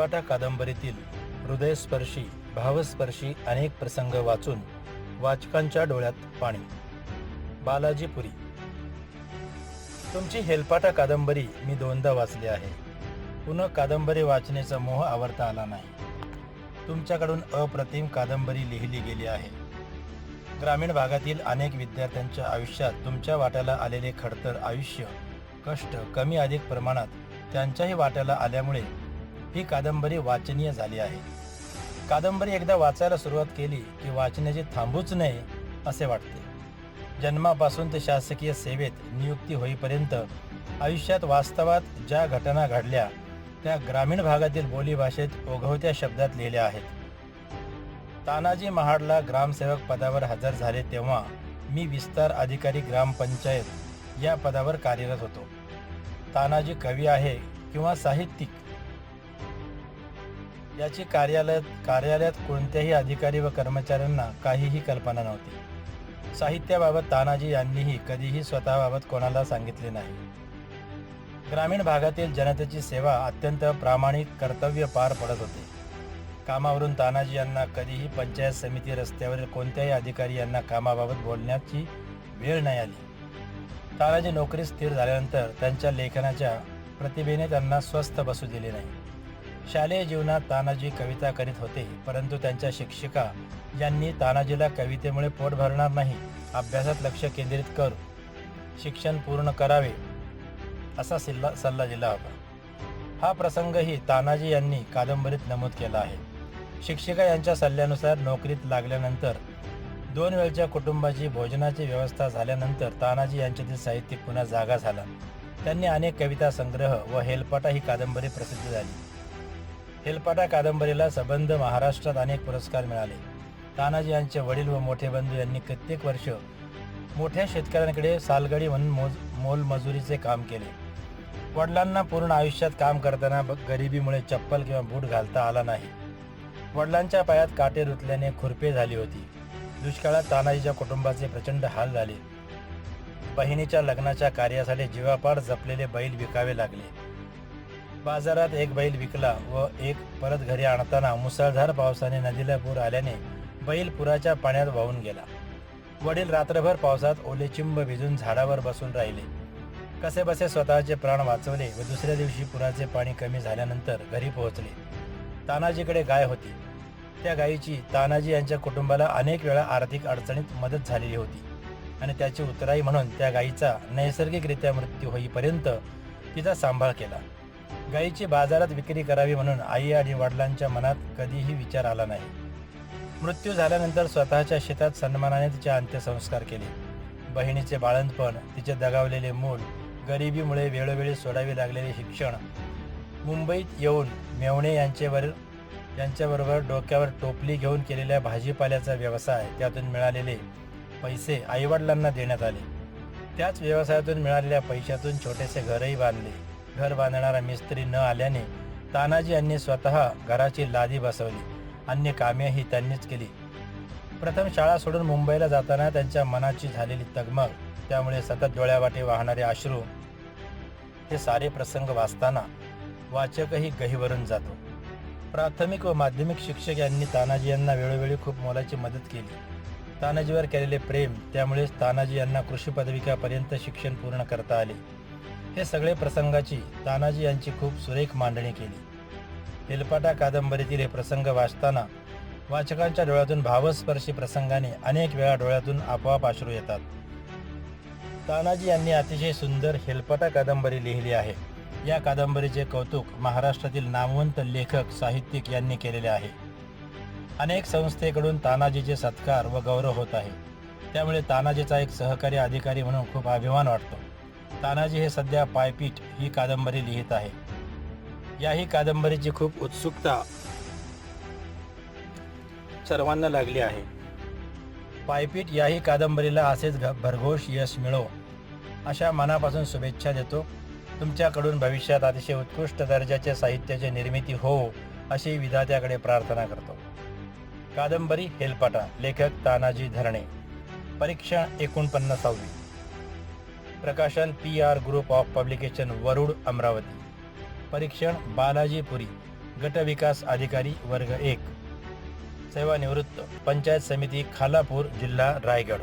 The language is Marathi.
हेलपाटा कादंबरीतील हृदयस्पर्शी भावस्पर्शी अनेक प्रसंग वाचून वाचकांच्या डोळ्यात पाणी. बालाजी पुरी. तुमची हेलपाटा कादंबरी मी दोनदा वाचली आहे. पुन्हा कादंबरी वाचण्याचा मोह आवडता आला नाही. तुमच्याकडून अप्रतिम कादंबरी लिहिली गेली आहे. ग्रामीण भागातील अनेक विद्यार्थ्यांच्या आयुष्यात तुमच्या वाट्याला आलेले खडतर आयुष्य कष्ट कमी अधिक प्रमाणात त्यांच्याही वाट्याला आल्यामुळे ही कादंबरी वाचनीय झाली आहे. कादंबरी एकदा वाचायला सुरुवात केली की वाचण्याची थांबूच नये असे वाटते. जन्मापासून ते शासकीय सेवेत नियुक्ती होईपर्यंत आयुष्यात वास्तवात ज्या घटना घडल्या त्या ग्रामीण भागातील बोलीभाषेत ओघवत्या शब्दात लिहिल्या आहेत. तानाजी महाडला ग्रामसेवक पदावर हजर झाले तेव्हा मी विस्तार अधिकारी ग्रामपंचायत या पदावर कार्यरत होतो. तानाजी कवी आहे किंवा साहित्यिक याची कार्यालयात कार्यालयात कोणत्याही अधिकारी व कर्मचाऱ्यांना काहीही कल्पना नव्हती. साहित्याबाबत तानाजी यांनीही कधीही स्वतःबाबत कोणाला सांगितले नाही. ग्रामीण भागातील जनतेची सेवा अत्यंत प्रामाणिक कर्तव्य पार पडत होते. कामावरून तानाजी यांना कधीही पंचायत समिती रस्त्यावरील कोणत्याही अधिकारी यांना कामाबाबत बोलण्याची वेळ नाही आली. तानाजी नोकरी स्थिर झाल्यानंतर त्यांच्या लेखनाच्या प्रतिभेने त्यांना स्वस्थ बसू दिले नाही. शालेय जीवनात तानाजी कविता करीत होते परंतु त्यांच्या शिक्षिका यांनी तानाजीला कवितेमुळे पोट भरणार नाही. अभ्यासात लक्ष केंद्रित कर. शिक्षण पूर्ण करावे असा सिल्ला सल्ला दिला होता. हा प्रसंगही तानाजी यांनी कादंबरीत नमूद केला आहे. शिक्षिका यांच्या सल्ल्यानुसार नोकरीत लागल्यानंतर दोन वेळच्या कुटुंबाची भोजनाची व्यवस्था झाल्यानंतर तानाजी यांच्यातील साहित्य पुन्हा जागा झाला. त्यांनी अनेक कविता संग्रह व हेलपाटा ही कादंबरी प्रसिद्ध झाली. हेलपाटा कादंबरीला सबंध महाराष्ट्रात अनेक पुरस्कार मिळाले. तानाजी यांचे वडील व मोठे बंधू यांनी कित्येक वर्ष मोठ्या शेतकऱ्यांकडे सालगडी म्हणून मोज मोलमजुरीचे काम केले. वडिलांना पूर्ण आयुष्यात काम करताना गरिबीमुळे चप्पल किंवा बूट घालता आला नाही. वडिलांच्या पायात काटे रुतल्याने खुरपे झाली होती. दुष्काळात तानाजीच्या कुटुंबाचे प्रचंड हाल झाले. बहिणीच्या लग्नाच्या कार्यासाठी जीवापाड जपलेले बैल विकावे लागले. बाजारात एक बैल विकला व एक परत घरी आणताना मुसळधार पावसाने नदीला पूर आल्याने बैल पुराच्या पाण्यात वाहून गेला. वडील रात्रभर पावसात ओलेचिंब भिजून झाडावर बसून राहिले. कसे बसे स्वतःचे प्राण वाचवले व दुसऱ्या दिवशी पुराचे पाणी कमी झाल्यानंतर घरी पोहोचले. तानाजीकडे गाय होती. त्या गायीची तानाजी यांच्या कुटुंबाला अनेक वेळा आर्थिक अडचणीत मदत झालेली होती आणि त्याची उतराई म्हणून त्या गायीचा नैसर्गिकरित्या मृत्यू होईपर्यंत तिचा सांभाळ केला. गायीची बाजारात विक्री करावी म्हणून आई आणि वडिलांच्या मनात कधीही विचार आला नाही. मृत्यू झाल्यानंतर स्वतःच्या शेतात सन्मानाने तिचे अंत्यसंस्कार केले. बहिणीचे बाळंतपण तिचे दगावलेले मूल गरिबीमुळे वेळोवेळी सोडावे लागलेले शिक्षण मुंबईत येऊन मेवणे यांच्यावर यांच्याबरोबर डोक्यावर टोपली घेऊन केलेल्या भाजीपाल्याचा व्यवसाय त्यातून मिळालेले पैसे आईवडिलांना देण्यात आले. त्याच व्यवसायातून मिळालेल्या पैशातून छोटेसे घरही बांधले. घर बांधणारा मिस्त्री न आल्याने तानाजी यांनी स्वतः घराची लादी बसवली. अन्य कामेही त्यांनीच केली. प्रथम शाळा सोडून मुंबईला जाताना त्यांच्या मनाची झालेली तगमग त्यामुळे सतत डोळ्यावाटे वाहणारे अश्रू हे सारे प्रसंग वाचताना वाचकही गहीवरून जातो. प्राथमिक व माध्यमिक शिक्षक यांनी तानाजी यांना वेळोवेळी खूप मोलाची मदत केली. तानाजीवर केलेले प्रेम त्यामुळेच तानाजी यांना कृषी पदविकापर्यंत शिक्षण पूर्ण करता आले. हे सगळे प्रसंगाची तानाजी यांची खूप सुरेख मांडणी केली. हेलपाटा कादंबरीतील हे प्रसंग वाचताना वाचकांच्या डोळ्यातून भावस्पर्शी प्रसंगाने अनेक वेळा डोळ्यातून आपोआप अश्रू येतात. तानाजी यांनी अतिशय सुंदर हेलपाटा कादंबरी लिहिली आहे. या कादंबरीचे कौतुक महाराष्ट्रातील नामवंत लेखक साहित्यिक यांनी केलेले आहे. अनेक संस्थेकडून तानाजीचे सत्कार व गौरव होत आहे. त्यामुळे तानाजीचा एक सहकारी अधिकारी म्हणून खूप अभिमान वाटतो. तानाजी हे सध्या पायपीट ही कादंबरी लिहित आहे. याही कादंबरीची खूप उत्सुकता सर्वांना लागली आहे. पायपीट याही कादंबरीला असेच भरघोष यश मिळो अशा मनापासून शुभेच्छा देतो. तुमच्याकडून भविष्यात अतिशय उत्कृष्ट दर्जाच्या साहित्याची निर्मिती हो अशी विधात्याकडे प्रार्थना करतो. कादंबरी हेलपाटा लेखक तानाजी धरणे. परीक्षा एकोणपन्नासावी. प्रकाशन P R group of publication Warud Amravati. परीक्षण बालाजी पुरी गट विकास अधिकारी वर्ग एक. सेवानिवृत्त पंचायत समिती खालापूर जिल्हा रायगड.